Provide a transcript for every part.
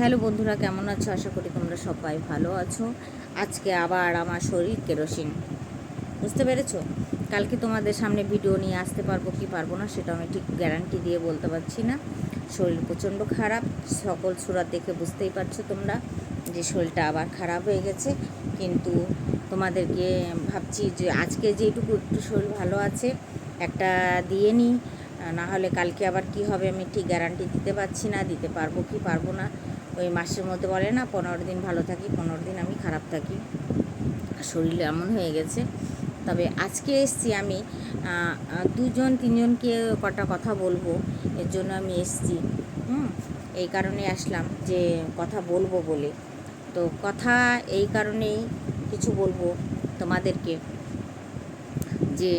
Hello বন্ধুরা, কেমন আছো? আশা করি তোমরা সবাই ভালো আছো। আজকে আবার আমার শরীর কেরোসিন। বুঝতে পেরেছ? কালকে তোমাদের সামনে ভিডিও নিয়ে আসতে পারব, কি পারব না, সেটা আমি ঠিক গ্যারান্টি দিয়ে বলতে পারছি না। শরীর প্রচণ্ড খারাপ, সকল সুরাত দেখে বুঝতেই পারছ তোমরা যে শরীরটা আবার খারাপ হয়ে গেছে। কিন্তু তোমাদেরকে ভাবছি যে আজকে যেটুকু একটু শরীর ভালো আছে, একটা দিয়ে নিই। না হলে কালকে আবার কি হবে আমি ঠিক গ্যারান্টি দিতে পারছি না, দিতে পারব কি পারব না। ওই মাসের মধ্যে বলে না, পনেরো দিন ভালো থাকি, পনেরো দিন আমি খারাপ থাকি। শরীর এমন হয়ে গেছে। তবে আজকে এসছি আমি দুজন, তিনজনকে কটা কথা বলব, এর জন্য আমি এসছি। হুম, এই কারণে আসলাম যে কথা বলব বলে। তো কথা এই কারণেই কিছু বলব তোমাদেরকে। যে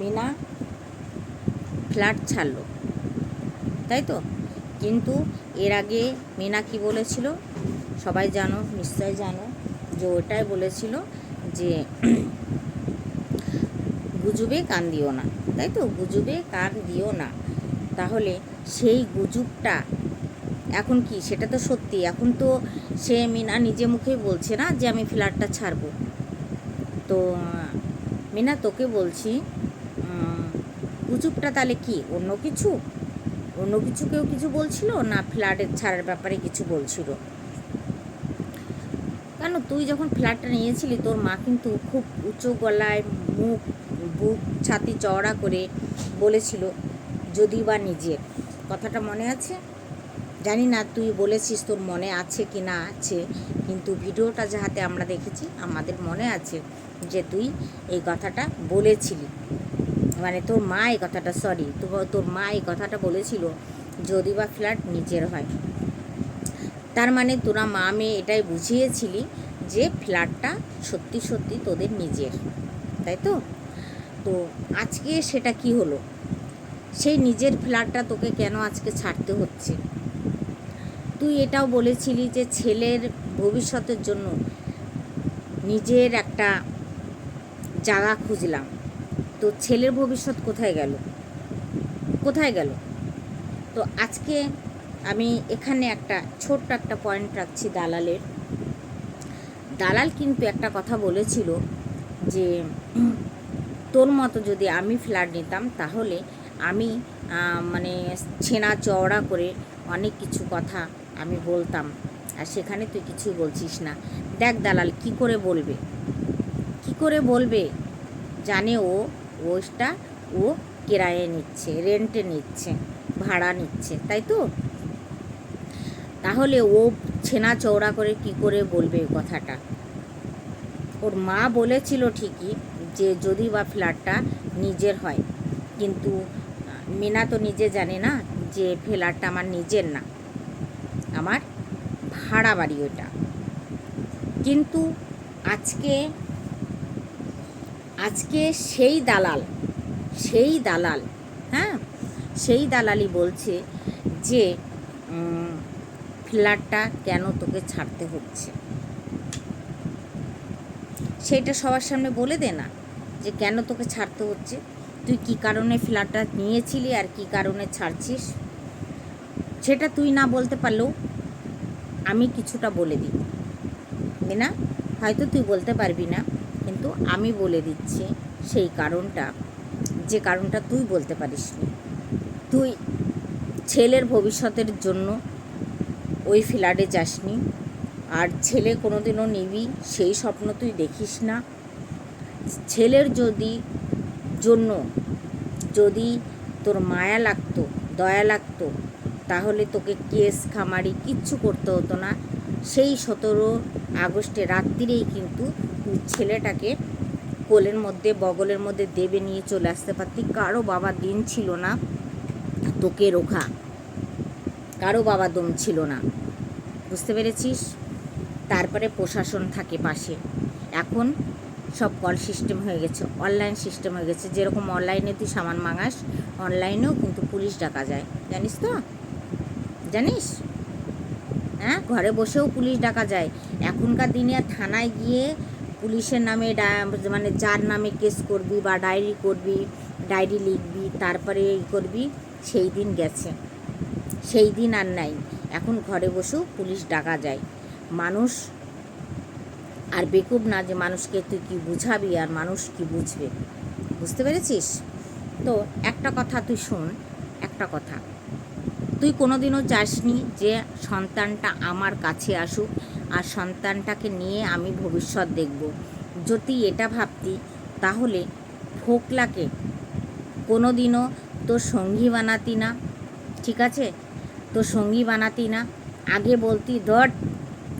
মিনা, ফ্ল্যাট ছাড়লো। তাই তো? কিন্তু এর আগে মিনা কি বলেছিল? সবাই জানো, নিশ্চয় জানো, যে ওটাই বলেছিল যে, গুজবে কান দিও না। তাই তো? গুজবে কান দিও না। তাহলে সেই গুজবটা এখন কি? সেটা তো সত্যি। এখন তো সে মিনা নিজে মুখেই বলছে না যে, আমি ফ্ল্যাটটা ছাড়বো। তো, মিনা তোকে বলছি গুজবটা তাহলে কি? অন্য কিছু? অন্য কিছু কেউ কিছু বলছিল, না ফ্ল্যাটের ছাড়ার ব্যাপারে কিছু বলছিল। কেন তুই যখন ফ্ল্যাটটা নিয়েছিলি, তোর মা কিন্তু খুব উঁচু গলায় মুখ, বুক ছাতি চওড়া করে বলেছিল, যদি বা নিজের কথাটা মনে আছে? জানি না তুই বলেছিস তোর মনে আছে কি না আছে, কিন্তু ভিডিওটা যাহাতে আমরা দেখেছি, আমাদের মনে আছে যে তুই এই কথাটা বলেছিলি। মানে তোর মা এই কথাটা সরি তোর মা এই কথাটা বলেছিল যদি বা ফ্ল্যাট নিজের হয়। তার মানে তোরা মা মেয়ে এটাই বুঝিয়েছিলি যে ফ্ল্যাটটা সত্যি সত্যি তোদের নিজের, তাই তো? তো আজকে সেটা কি হলো? সেই নিজের ফ্ল্যাটটা তোকে কেন আজকে ছাড়তে হচ্ছে? তুই এটাও বলেছিলি যে ছেলের ভবিষ্যতের জন্য নিজের একটা জায়গা খুঁজলাম। তো ছেলের ভবিষ্যৎ কোথায় গেল? কোথায় গেল? তো আজকে আমি এখানে একটা ছোট্ট একটা পয়েন্ট রাখছি দালালের। দালাল কিন্তু একটা কথা বলেছিল যে, তোর মতো যদি আমি ফ্ল্যাট নিতাম, তাহলে আমি মানে ছেনা চওড়া করে অনেক কিছু কথা আমি বলতাম। আর সেখানে তুই কিছুই বলছিস না। দেখ দালাল, কি করে বলবে? কি করে বলবে? জানে ও ওটা ও কেরায়ে নিচ্ছে রেন্টে নিচ্ছে, ভাড়া নিচ্ছে, তাই তো? তাহলে ও ছেনা চৌড়া করে কি করে বলবে কথাটা? ওর মা বলেছিল ঠিকই যে যদি বা ফ্ল্যাটটা নিজের হয়, কিন্তু মিনা তো নিজে জানে না যে ফ্ল্যাটটা আমার নিজের না। আমার ভাড়া বাড়ি ওটা কিন্তু আজকে আজকে সেই দালাল সেই দালাল হ্যাঁ? সেই দালালি বলছে যে ফ্ল্যাটটা কেন তোকে ছাড়তে হচ্ছে? সেটা সবার সামনে বলে দে না যে কেন তোকে ছাড়তে হচ্ছে? তুই কি কারণে ফ্ল্যাটটা নিয়েছিলি আর কি কারণে ছাড়ছিস? সেটা তুই না বলতে পারলেও আমি কিছুটা বলে দিই। না? হয়তো তুই বলতে পারবি না। কিন্তু আমি বলে দিচ্ছি সেই কারণটা, যে কারণটা তুই বলতে পারিস নি তুই ছেলের ভবিষ্যতের জন্য ওই ফ্ল্যাটে যাসনি, আর ছেলে কোনোদিনও নিবি, সেই স্বপ্ন তুই দেখিস না। ছেলের যদি জন্য, যদি তোর মায়া লাগতো, দয়া লাগতো, তাহলে তোকে কেস, খামারি কিচ্ছু করতে হতো না। সেই সতেরো আগস্টে রাত্রিরেই কিন্তু ছেলেটাকে কোলের মধ্যে, বগলের মধ্যে দেবে নিয়ে চলে আসতে পারতি। কারও বাবা দিন ছিল না, তোকে রোখা। কারও বাবা দম ছিল না। বুঝতে পেরেছিস? তারপরে প্রশাসন থাকে পাশে। এখন সব কল সিস্টেম হয়ে গেছে, অনলাইন সিস্টেম হয়ে গেছে। যেরকম অনলাইনে তুই সামান মাঙাস, অনলাইনেও কিন্তু পুলিশ ডাকা যায়। জানিস তো? জানিস? হ্যাঁ? ঘরে বসেও পুলিশ ডাকা যায়। এখনকার দিনে থানায় গিয়ে পুলিশের নামে মানে যার নামে কেস করবি বা ডায়েরি করবি, ডায়েরি লিখবি, তারপরে ই করবি, সেই দিন গেছে। সেই দিন আর নাই। এখন ঘরে বসেও পুলিশ ডাকা যায়। মানুষ আর বেকুব না যে মানুষকে তুই কি বুঝাবি আর মানুষ কি বুঝবে। বুঝতে পেরেছিস? তো একটা কথা তুই শোন, একটা কথা। তুই কোনোদিনও চাসনি যে সন্তানটা আমার কাছে আসুক আর সন্তানটাকে নিয়ে আমি ভবিষ্যৎ দেখব। যদি এটা ভাবতি, তাহলে ফোকলাকে কোনো দিনও তোর সঙ্গী বানাতি না, ঠিক আছে? তোর সঙ্গী বানাতি না। আগে বলতি, ধর,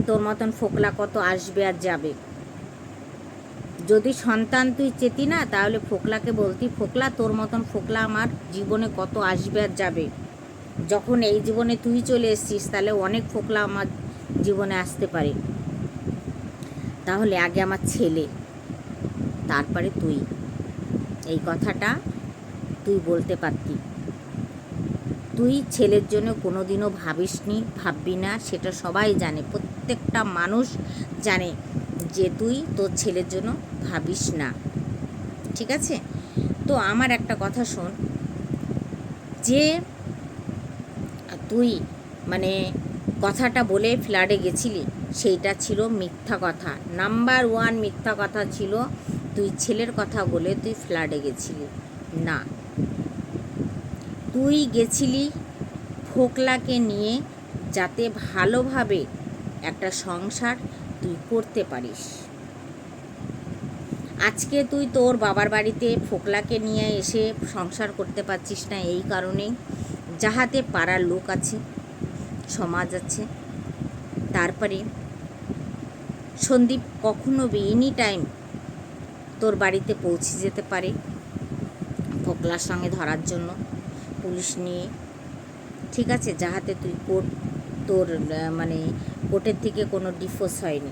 তোর মতন ফোকলা কত আসবে আর যাবে। যদি সন্তান তুই চেতি না, তাহলে ফোকলাকে বলতি, ফোকলা, তোর মতন ফোকলা আমার জীবনে কত আসবে আর যাবে। যখন এই জীবনে তুই চলে এসছিস, তাহলে অনেক ফোকলা আমার জীবনে আসতে পারে। তাহলে আগে আমার ছেলে, তারপরে তুই। এই কথাটা তুই বলতে পারতি। তুই ছেলের জন্য কোনোদিনও ভাবিসনি, ভাববি না, সেটা সবাই জানে, প্রত্যেকটা মানুষ জানে যে তুই তোর ছেলের জন্য ভাবিস না। ঠিক আছে? তো আমার একটা কথা শোন। যে তুই মানে কথাটা বলে ফ্ল্যাটে গেছিলি। সেইটা ছিল মিথ্যা কথা। নাম্বার ওয়ান মিথ্যা কথা ছিল। তুই ছেলের কথা বলে তুই ফ্ল্যাটে গেছিলি। না। তুই গেছিলি ফোকলাকে নিয়ে যাতে ভালোভাবে একটা সংসার তুই করতে পারিস। আজকে তুই তোর বাবার বাড়িতে ফোকলাকে নিয়ে এসে সংসার করতে পারছিস না এই কারণেই যাহাতে পাড়ার লোক আছে। সমাজ আছে। তারপরে সন্দীপ কখনো এনি টাইম তোর বাড়িতে পৌঁছে যেতে পারে ফোকলার সঙ্গে ধরার জন্য পুলিশ নিয়ে। ঠিক আছে যাহাতে তুই কোর্ট, তোর মানে কোর্টের থেকে কোনো ডিফোর্স হয়নি।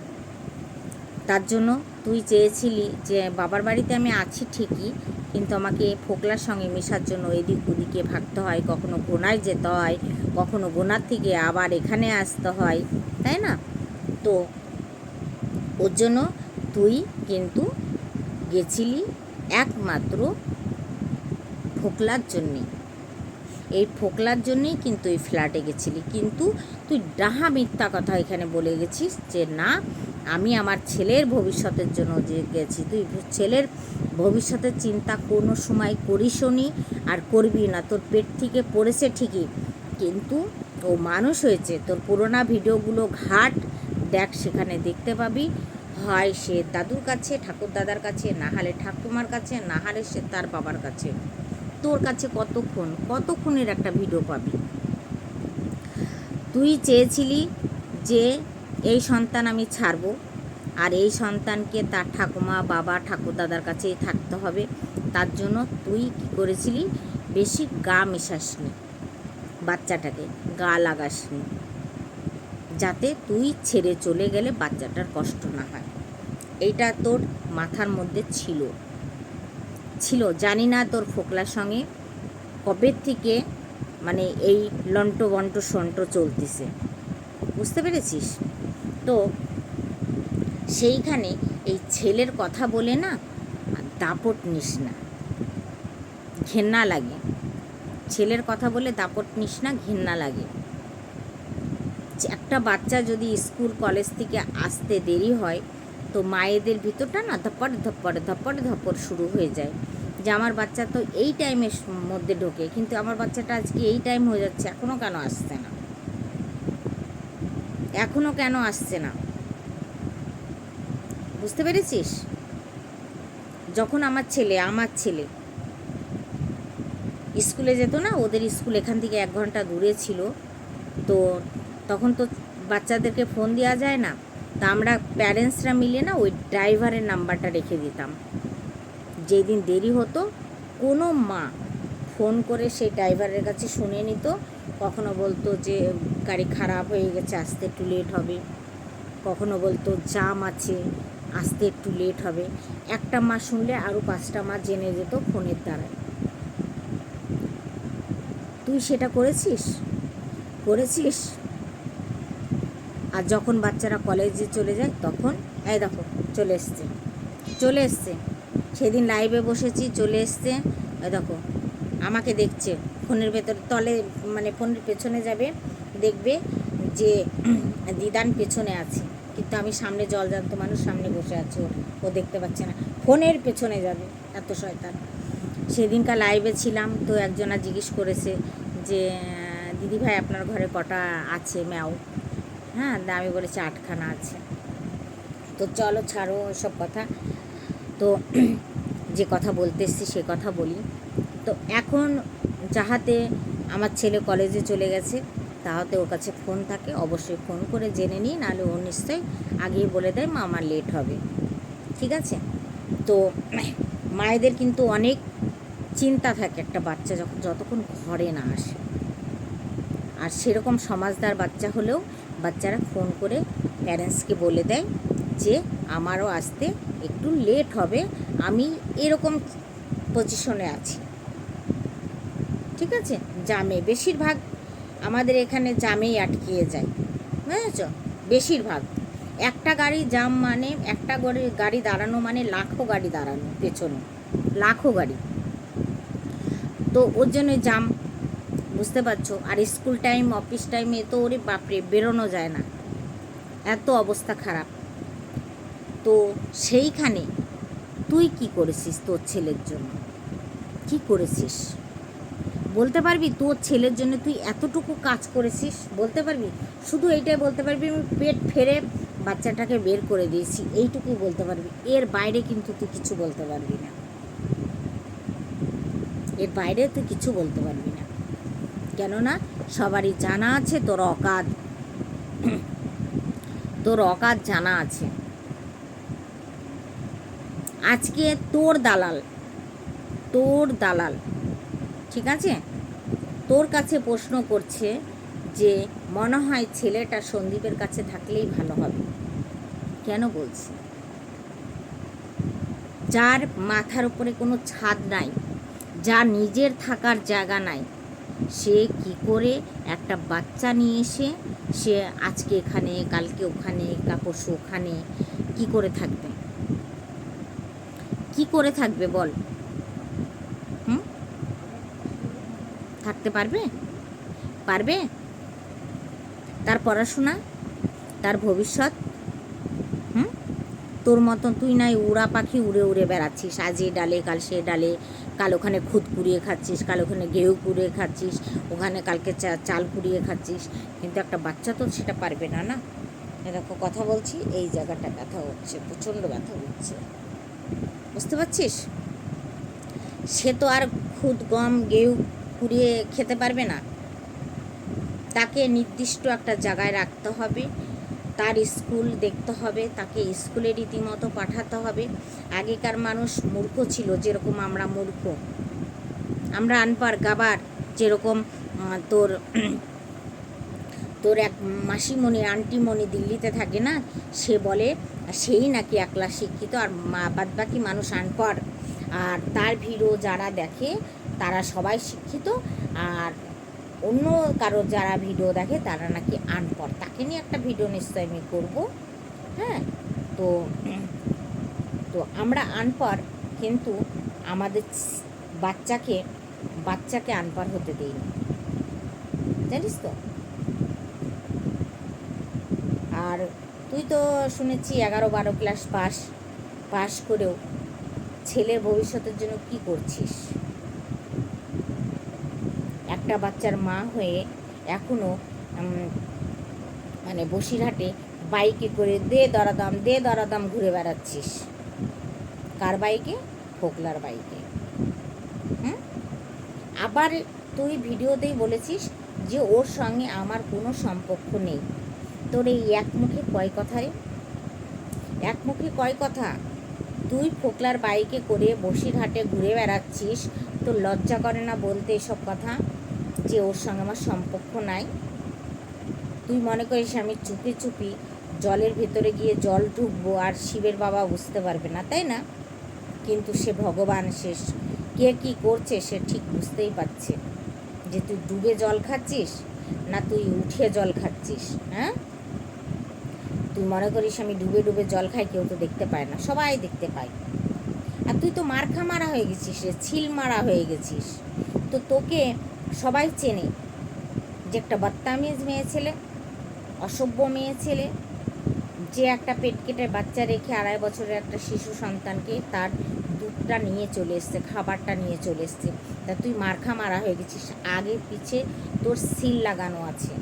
তার জন্য তুই চেয়েছিলি যে বাবার বাড়িতে আমি আছি ঠিকই, কিন্তু আমাকে ফোকলার সঙ্গে মেশার জন্য এদিক ওদিকে ভাগতে হয়, কখনো গোনায় যেতে হয় কখনো গোনার থেকে আবার এখানে আসতে হয়, তাই না? তো ওর জন্য তুই কিন্তু গেছিলি একমাত্র ফোকলার জন্যে। এই ফোকলার জন্যেই কিন্তু এই ফ্ল্যাটে গেছিলি। কিন্তু তুই ডাহা মিথ্যা কথা এখানে বলে গেছিস যে, না, আমি আমার ছেলের ভবিষ্যতের জন্য যে গেছি, তুই ছেলের ভবিষ্যতের চিন্তা কোনো সময় করিসনি আর করবি না। তোর পেট থেকে পড়েছে ঠিকই কিন্তু ও মানুষ হয়েছে। তোর পুরোনো ভিডিওগুলো ঘাট। দেখ, সেখানে দেখতে পাবি। হয় সে দাদুর কাছে, ঠাকুর দাদার কাছে, না হলে ঠাকুমার কাছে, না হলে সে তার বাবার কাছে। তোর কাছে কতক্ষণ? কতক্ষণের একটা ভিডিও পাবি? তুই চেয়েছিলি যে এই সন্তান আমি ছাড়বো, আর এই সন্তানকে তার ঠাকুমা, বাবা, ঠাকুর দাদার কাছেই থাকতে হবে। তার জন্য তুই কী করেছিলি? বেশি গা মেশাসনি। বাচ্চাটাকে, গা লাগাসনি। যাতে তুই ছেড়ে চলে গেলে বাচ্চাটার কষ্ট না হয়। এইটা তোর মাথার মধ্যে ছিল। ছিল। জানি না তোর ফোকলার সঙ্গে কবে থেকে মানে এই লন্ট বন্ট সন্ট চলতেছে। বুঝতে পেরেছিস? তো সেইখানে এই ছেলের কথা বলে না দাপট নিস না। ঘেন্না লাগে। ছেলের কথা বলে দাপট নিস না, ঘেন্না লাগে। একটা বাচ্চা যদি স্কুল, কলেজ থেকে আসতে দেরি হয়, তো মায়েদের ভিতরটা না ধপট ধপট ধপট ধপট শুরু হয়ে যায়। যে আমার বাচ্চা তো এই টাইমের মধ্যে ঢোকে, কিন্তু আমার বাচ্চাটা আজকে এই টাইম হয়ে যাচ্ছে এখনও কেন আসছে না? এখনও কেন আসছে না? বুঝতে পেরেছিস? যখন আমার ছেলে আমার ছেলে স্কুলে যেত না, ওদের স্কুল এখান থেকে এক ঘণ্টা দূরে ছিল। তো তখন তো বাচ্চাদেরকে ফোন দেওয়া যায় না। তা আমরা প্যারেন্টসরা মিলে না ওই ড্রাইভারের নাম্বারটা রেখে দিতাম। যেই দিন দেরি হতো, কোনো মা ফোন করে সেই ড্রাইভারের কাছে শুনে নিত। কখনো বলতো যে, গাড়ি খারাপ হয়ে গেছে, আসতে একটু লেট হবে। কখনো বলতো জাম আছে, আসতে একটু লেট হবে। একটা মা শুনলে আরও পাঁচটা মা জেনে যেত ফোনের দ্বারায়। তুই সেটা করেছিস? করেছিস? আর যখন বাচ্চারা কলেজে চলে যায়, তখন, এই দেখো, চলে এসছে চলে এসছে। সেদিন লাইভে বসেছি, চলে এসছে, এই দেখো, আমাকে দেখছে, ফোনের ভেতর, তলে মানে ফোনের পেছনে যাবে, দেখবে যে দিদান পেছনে আছে, কিন্তু আমি সামনে জল জানত মানুষ সামনে বসে আছে, ও দেখতে পাচ্ছে না। ফোনের পেছনে যাবে, এত শয়তান। সেদিনকার লাইভে ছিলাম, তো একজনা জিজ্ঞেস করেছে যে দিদি ভাই আপনার ঘরে কটা আছে? ম্যাও। হ্যাঁ আমি বলেছি আটখানা আছে। তো চলো, ছাড়ো সব কথা। তো যে কথা বলতে এসছি, সে কথা বলি। তো এখন যাহাতে আমার ছেলে কলেজে চলে গেছে, তাহাতে ওর কাছে ফোন থাকে। অবশ্যই ফোন করে জেনে নিই নাহলে ও নিশ্চয়ই আগেই বলে দেয়, মা, আমার লেট হবে। ঠিক আছে? তো মায়েদের কিন্তু অনেক চিন্তা থাকে একটা বাচ্চা যখন, যতক্ষণ ঘরে না আসে। আর সেরকম সমাজদার বাচ্চা হলেও বাচ্চারা ফোন করে প্যারেন্টসকে বলে দেয় যে, আমারও আসতে একটু লেট হবে, আমি এরকম পজিশনে আছি। ঠিক আছে? জামে, বেশিরভাগ আমাদের এখানে জামেই আটকিয়ে যায়। বুঝেছ? বেশিরভাগ। একটা গাড়ি জাম মানে একটা গাড়ি গাড়ি দাঁড়ানো মানে লাখো গাড়ি দাঁড়ানো, পেছনে। লাখো গাড়ি। তো ওর জন্য জাম, বুঝতে পারছ? আর স্কুল টাইম, অফিস টাইমে তো ওরে বাপরে, বেরোনো যায় না। এত অবস্থা খারাপ। তো সেইখানে তুই কি করেছিস তোর ছেলের জন্য? কি করেছিস? বলতে পারবি তোর ছেলের জন্য তুই এতটুকু কাজ করেছিস? বলতে পারবি? শুধু এইটাই বলতে পারবি, আমি পেট ফেরে বাচ্চাটাকে বের করে দিয়েছি, এইটুকুই বলতে পারবি। এর বাইরে কিন্তু তুই কিছু বলতে পারবি না। এর বাইরে তুই কিছু বলতে পারবি না। কেননা সবারই জানা আছে তোর অকাত। তোর অকাত জানা আছে। আজকে তোর দালাল তোর দালাল, ঠিক আছে? তোর কাছে প্রশ্ন করছে যে, মনে হয় ছেলেটা সন্দীপের কাছে থাকলেই ভালো হবে। কেন বলছি? যার মাথার উপরে কোনো ছাদ নাই। যার নিজের থাকার জায়গা নাই। সে কি করে একটা বাচ্চা নিয়ে এসে সে আজকে এখানে, কালকে ওখানে কাপড় ওখানে, কি করে থাকবে? কি করে থাকবে বল? হুম? থাকতে পারবে? পারবে? তার পড়াশোনা, তার ভবিষ্যৎ তোর মতন তুই নাই উড়া পাখি উড়ে উড়ে বেড়াচ্ছিস। আজ এ ডালে, কাল সে ডালে, কাল ওখানে খুদ কুড়িয়ে খাচ্ছিস, কাল ওখানে গেউ কুড়িয়ে খাচ্ছিস, ওখানে কালকে চা- চাল কুড়িয়ে খাচ্ছিস। কিন্তু একটা বাচ্চা তো সেটা পারবে না না? দেখো, কথা বলছি, এই জায়গাটা ব্যথা হচ্ছে, প্রচণ্ড ব্যথা হচ্ছে। বুঝতে পারছিস? সে তো আর খুদ, গম গেউ কুড়িয়ে খেতে পারবে না। তাকে নির্দিষ্ট একটা জায়গায় রাখতে হবে। তার স্কুল দেখতে হবে, তাকে স্কুলে রীতিমতো পাঠাতে হবে। আগেকার মানুষ মূর্খ ছিল, যেরকম আমরা মূর্খ। আমরা আনপার গাবার যেরকম তোর তোর এক মাসিমণি, আন্টিমণি দিল্লিতে থাকে না, সে বলে, সেই নাকি একলা শিক্ষিত আর মা বাদবাকি মানুষ আনপড়। আর তার ভিড়ও যারা দেখে, তারা সবাই শিক্ষিত। আর অন্য কারও যারা ভিডিও দেখে, তারা নাকি আনপড়। তাকে নিয়ে একটা ভিডিও নিশ্চয় আমি করব। হ্যাঁ? তো তো আমরা আনপড়, কিন্তু আমাদের বাচ্চাকে বাচ্চাকে আনপড় হতে দিই না জানিস তো? আর তুই তো শুনেছি এগারো বারো ক্লাস পাস পাস করেও ছেলের ভবিষ্যতের জন্য কি করছিস? একটা বাচ্চার মা হয়ে এখনও মানে বসিরহাটে বাইকে করে দে দরাদাম দে দরাদাম ঘুরে বেড়াচ্ছিস। কার বাইকে? ফোকলার বাইকে। হুম? আবার তুই ভিডিওতেই বলেছিস যে ওর সঙ্গে আমার কোনো সম্পর্ক নেই। তোর এই এক মুখে কয় কথায় রে? এক মুখে কয় কথা? তুই ফোকলার বাইকে করে বসিরহাটে ঘুরে বেড়াচ্ছিস, তোর লজ্জা করে না বলতে এসব কথা? যে ওর সঙ্গে আমার সম্পর্ক নাই। তুই মনে করিস আমি চুপি চুপি জলের ভেতরে গিয়ে জল ঢুকবো আর শিবের বাবা বুঝতে পারবে না, তাই না? কিন্তু সে ভগবান শেষ। কে কি করছে সে ঠিক বুঝতেই পারছে যে তুই ডুবে জল খাচ্ছিস না তুই উঠে জল খাচ্ছিস হ্যাঁ? তুই মনে করিস আমি ডুবে ডুবে জল খাই, কেউ তো দেখতে পায় না, সবাই দেখতে পায়। আর তুই তো মারখা মারা হয়ে গেছিস রে ছিল মারা হয়ে গেছিস। তো তোকে সবাই চেনে যে একটা বদতামিজ মেয়ে ছেলে, অসভ্য মেয়ে ছেলে, যে একটা পেট কেটে বাচ্চা রেখে আড়াই বছরের একটা শিশু সন্তানকে তার দুধটা নিয়ে চলে এসছে, খাবারটা নিয়ে চলে এসছে। তা তুই মারখা মারা হয়ে গেছিস, আগে পিছে তোর সিল লাগানো আছে।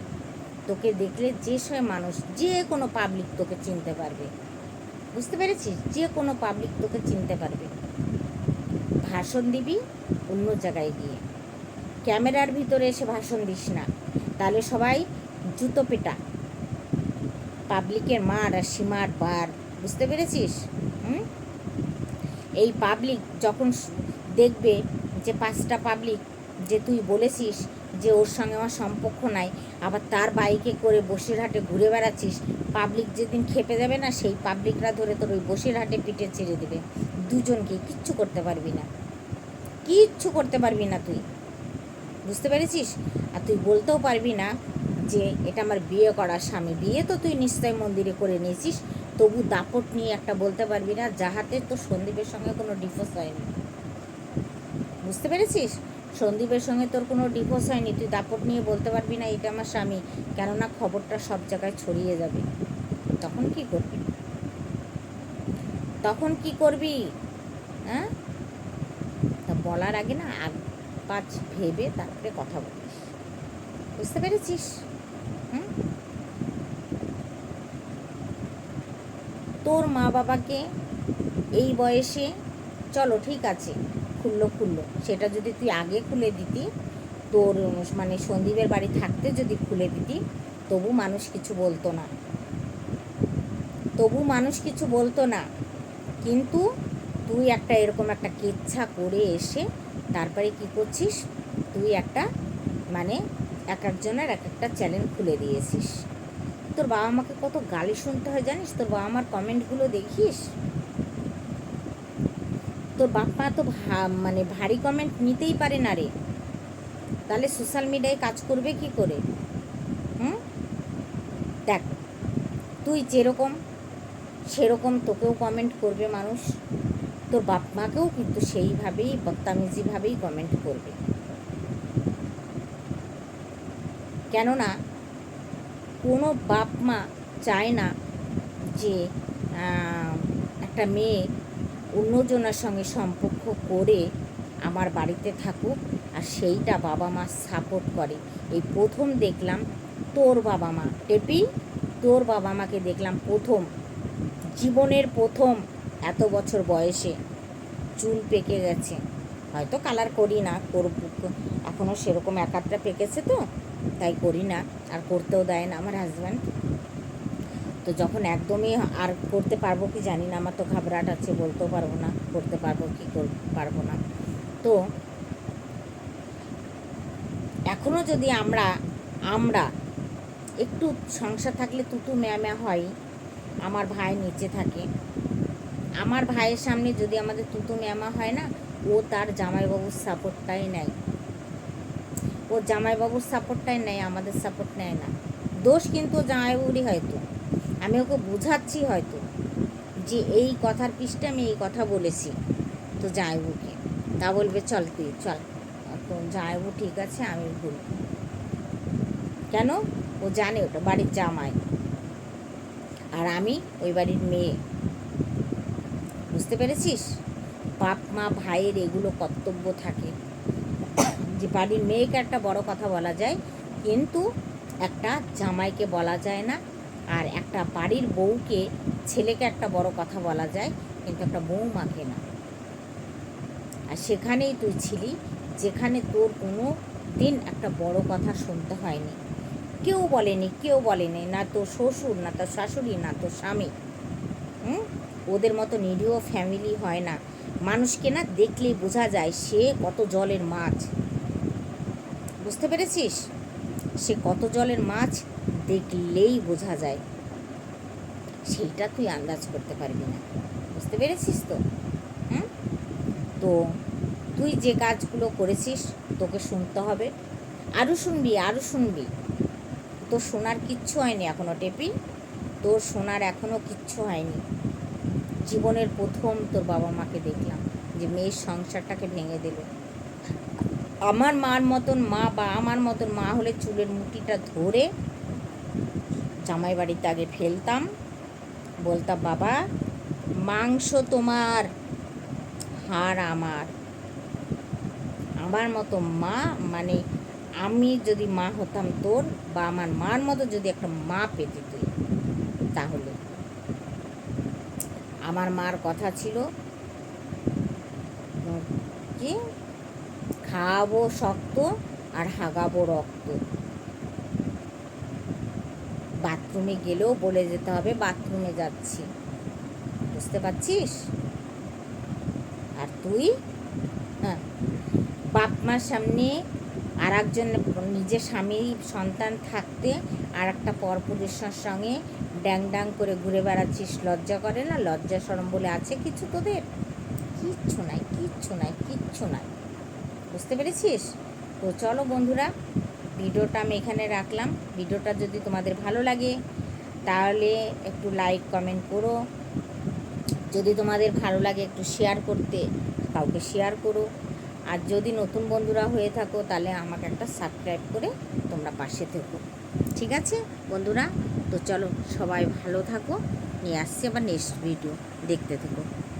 তোকে দেখলে যে সে মানুষ, যে কোনো পাবলিক তোকে চিনতে পারবে। বুঝতে পেরেছিস? যে কোনো পাবলিক তোকে চিনতে পারবে। ভাষণ দিবি, অন্য জায়গায় গিয়ে। ক্যামেরার ভিতরে এসে ভাষণ দিস না। তাহলে সবাই জুতো পেটা। পাবলিকের মার আর সীমার বার বুঝতে পেরেছিস? এই পাবলিক যখন দেখবে যে পাঁচটা পাবলিক যে তুই বলেছিস যে ওর সঙ্গে আমার সম্পর্ক নাই, আবার তার বাইকে করে বসিরহাটে ঘুরে বেড়াচ্ছিস, পাবলিক যেদিন খেপে যাবে না, সেই পাবলিকরা ধরে তোর ওই বসিরহাটে পিঠে ছেড়ে দেবে। দুজনকে কিচ্ছু করতে পারবি না। কিচ্ছু করতে পারবি না তুই। বুঝতে পেরেছিস? আর তুই বলতেও পারবি না যে এটা আমার বিয়ে করা স্বামী। বিয়ে তো তুই নিশ্চয় মন্দিরে করে নিয়েছিস। তবু দাপট নিয়ে একটা বলতে পারবি না যাহাতে তোর সন্দীপের সঙ্গে কোনো ডিভোর্স হয়নি। বুঝতে পেরেছিস? সন্দীপের সঙ্গে তোর কোনো ডিভোর্স হয়নি। তুই দাপট নিয়ে বলতে পারবি না, এটা আমার স্বামী। কেননা খবরটা সব জায়গায় ছড়িয়ে যাবে। তখন কি করবি? তখন কি করবি? হ্যাঁ? তা বলার আগে না পাঁচ ভেবে তারপরে কথা বলিস। বুঝতে পেরেছিস? হুম? তোর মা বাবাকে এই বয়সে, চলো ঠিক আছে, খুললো খুললো, সেটা যদি তুই আগে খুলে দিতি, তোর মানে সন্দীপের বাড়ি থাকতে যদি খুলে দিতি, তবু মানুষ কিছু বলতো না। তবু মানুষ কিছু বলতো না, কিন্তু তুই একটা এরকম একটা কেচ্ছা করে এসে তারপরে কি করছিস? তুই একটা মানে এক একজনের এক একটা চ্যানেল খুলে দিয়েছিস। তোর বাবা মাকে কত গালি শুনতে হয় জানিস? তোর বাবা মার কমেন্টগুলো দেখিস? তোর বাপ তো মানে ভারী কমেন্ট নিতেই পারে না রে। তাহলে সোশ্যাল মিডিয়ায় কাজ করবে কি করে? হুম? দেখ, তুই যেরকম, সেরকম তোকেও কমেন্ট করবে মানুষ। তোর বাপ মাকেও কিন্তু সেইভাবেই বদতামিজিভাবেই কমেন্ট করবে। কেননা, কোনো বাপ মা চায় না যে একটা মেয়ে অন্যজনের সঙ্গে সম্পর্ক করে আমার বাড়িতে থাকুক আর সেইটা বাবা মা সাপোর্ট করে। এই প্রথম দেখলাম তোর বাবা মা। টেপি, তোর বাবা মাকে দেখলাম প্রথম, জীবনের প্রথম এত বছর বয়সে চুল পেকে গেছে। হয়তো কালার করি না, করব। এখনও সেরকম এক আধটা পেকেছে তো, তাই করি না, আর করতেও দেয় না আমার হাজব্যান্ড তো যখন একদমই আর করতে পারব কি জানি না, আমার তো ঘাবড়াট আছে, বলতেও পারব না, করতে পারব কি পারব না। তো এখনও যদি আমরা আমরা একটু সংসার থাকলে তুতু ম্যামা হয়, আমার ভাই নিচে থাকে। আমার ভাইয়ের সামনে যদি আমাদের তুতু ম্যামা হয় না, ও তার জামাইবাবুর সাপোর্টটাই নেয়। ও জামাইবাবুর সাপোর্টটাই নেয়, আমাদের সাপোর্ট নেয় না। দোষ কিন্তু জামাইবাবুরই হয়তো। আমি ওকে বোঝাচ্ছি হয়তো যে এই কথার পিছটা আমি এই কথা বলেছি তো জামাইবুকে তা বলবে, চল তুই, চল। তো জামাইবু ঠিক আছে, আমি ভুল। কেন? ও জানে ওটা বাড়ির জামাই। আর আমি ওই বাড়ির মেয়ে। বুঝতে পেরেছিস? বাপ, মা, ভাইয়ের এগুলো কর্তব্য থাকে। যে বাড়ির মেয়েকে একটা বড় কথা বলা যায়, কিন্তু একটা জামাইকে বলা যায় না। আর একটা বাড়ির বউকে ছেলেকে একটা বড় কথা বলা যায়, কিন্তু একটা বউমাকে না। আর সেখানেই তুই ছিলি, যেখানে তোর কোনো দিন একটা বড় কথা শুনতে হয়নি। কেউ বলেনি কেউ বলেনি, না তোর শ্বশুর, না তোর শাশুড়ি, না তোর স্বামী। হুম? ওদের মতো নিরীহ ফ্যামিলি হয় না। মানুষকে না দেখলেই বোঝা যায় সে কত জলের মাছ। বুঝতে পেরেছিস? সে কত জলের মাছ দেখলেই বোঝা যায়। সেইটা তুই আন্দাজ করতে পারবি না। বুঝতে পেরেছিস তো? হুম? তো তুই যে কাজগুলো করেছিস, তোকে শুনতে হবে। আরও শুনবি আরও শুনবি। তোর শোনার কিচ্ছু হয়নি এখনও টেপি। তোর শোনার এখনও কিচ্ছু হয়নি। জীবনের প্রথম তোর বাবা মাকে দেখলাম যে মেয়ের সংসারটাকে ভেঙে দিল। আমার মার মতন মা বা আমার মতন মা হলে চুলের মুঠিটা ধরে জামাই বাড়িতে আগে ফেলতাম। বলতাম, বাবা, মাংস তোমার, হাড় আমার। আমার মতো মা মানে আমি যদি মা হতাম তোর বা আমার মার মতো যদি একটা মা পেতে তুই, তাহলে। আমার মার কথা ছিল। কি? খাওয়াবো শক্ত আর হাগাবো রক্ত। বাথরুমে গেলেও বলে যেতে হবে, বাথরুমে যাচ্ছি। বুঝতে পারছিস? আর তুই? হ্যাঁ। বাপ মার সামনে আর একজন নিজের স্বামী, সন্তান থাকতে আর একটা পরপুরুষের সঙ্গে ড্যাং ড্যাং করে ঘুরে বেড়াচ্ছিস, লজ্জা করে না? লজ্জা সরম বলে আছে কিছু তোদের? কিচ্ছু নাই কিচ্ছু নাই কিচ্ছু নাই। বুঝতে পেরেছিস? তো চলো বন্ধুরা, ভিডিওটা আমি এখানে রাখলাম। ভিডিওটা যদি তোমাদের ভালো লাগে, তাহলে একটু লাইক কমেন্ট করো। যদি তোমাদের ভালো লাগে, একটু শেয়ার করতে, কাউকে শেয়ার করো। আর যদি নতুন বন্ধুরা হয়ে থাকো, তাহলে আমাকে একটা সাবস্ক্রাইব করে তোমরা পাশে থেকো। ঠিক আছে? বন্ধুরা, তো চলো সবাই ভালো থাকো। নিয়ে আসছি আবার নেক্সট ভিডিও দেখতে থেকো।